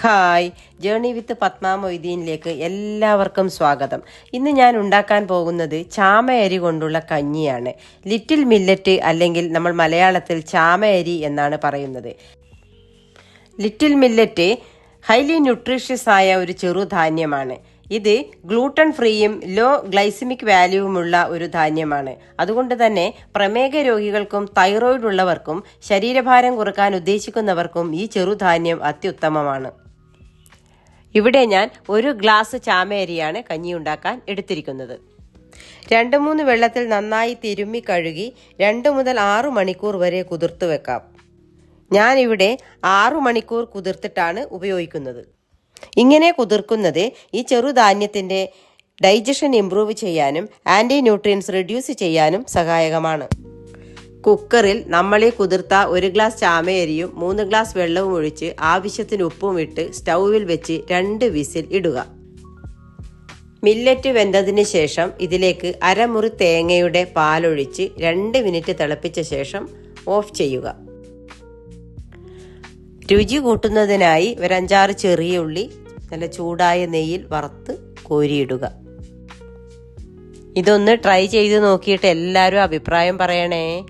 Hi. Journey with Padma മൊയ്തീനിലേക്ക് എല്ലാവർക്കും സ്വാഗതം. ഇന്ന് ഞാൻ ഉണ്ടാക്കാൻ പോകുന്നത് ചാമയരി കൊണ്ടുള്ള കഞ്ഞിയാണ്. ലിറ്റിൽ മില്ലറ്റ് അല്ലെങ്കിൽ നമ്മൾ മലയാളത്തിൽ ചാമയരി എന്നാണ് പറയുന്നത്. ലിറ്റിൽ മില്ലറ്റ് ഹൈലി ന്യൂട്രീഷ്യസ് ആയ ഒരു ചെറുധാന്യമാണ് ഇത് ഗ്ലൂട്ടൺ ഫ്രീയും ലോ ഗ്ലൈസിമിക് വാല്യൂവുമുള്ള ഒരു ധാന്യമാണ്. അതുകൊണ്ട് തന്നെ പ്രമേഹ രോഗികൾക്കും തൈറോയിഡ് ഉള്ളവർക്കും ശരീരഭാരം കുറയ്ക്കാൻ ഉദ്ദേശിക്കുന്നവർക്കും ഈ ചെറുധാന്യം അത്യുത്തമമാണ്. ഇവിടെ ഞാൻ ഒരു ഗ്ലാസ് ചാമേരിയാണ് കഞ്ഞി ഉണ്ടാക്കാൻ എടുത്തിരിക്കുന്നത്. രണ്ട് മൂന്ന് വെള്ളത്തിൽ നന്നായി തിരുമ്മി കഴുകി രണ്ട് മുതൽ ആറു മണിക്കൂർ വരെ കുതിർത്ത് വെക്കാം. ഞാനിവിടെ ആറു മണിക്കൂർ കുതിർത്തിട്ടാണ് ഉപയോഗിക്കുന്നത്. ഇങ്ങനെ കുതിർക്കുന്നത് ഈ ചെറുധാന്യത്തിന്റെ ഡൈജഷൻ ഇംപ്രൂവ് ചെയ്യാനും ആന്റി ന്യൂട്രിയൻസ് റെഡ്യൂസ് ചെയ്യാനും സഹായകമാണ്. കുക്കറിൽ നമ്മളീ കുതിർത്ത ഒരു ഗ്ലാസ് ചാമയരിയും മൂന്ന് ഗ്ലാസ് വെള്ളവും ഒഴിച്ച് ആവശ്യത്തിന് ഉപ്പും ഇട്ട് സ്റ്റൗവിൽ വെച്ച് രണ്ട് വിസിൽ ഇടുക. മില്ലറ്റ് വെന്തതിന് ശേഷം ഇതിലേക്ക് അരമുറി തേങ്ങയുടെ പാലൊഴിച്ച് രണ്ട് മിനിറ്റ് തിളപ്പിച്ച ശേഷം ഓഫ് ചെയ്യുക. രുചി കൂട്ടുന്നതിനായി ഒരഞ്ചാറ് ചെറിയ ഉള്ളി നല്ല ചൂടായ നെയ്യിൽ വറുത്ത് കോരിയിടുക. ഇതൊന്ന് ട്രൈ ചെയ്ത് നോക്കിയിട്ട് എല്ലാവരും അഭിപ്രായം പറയണേ.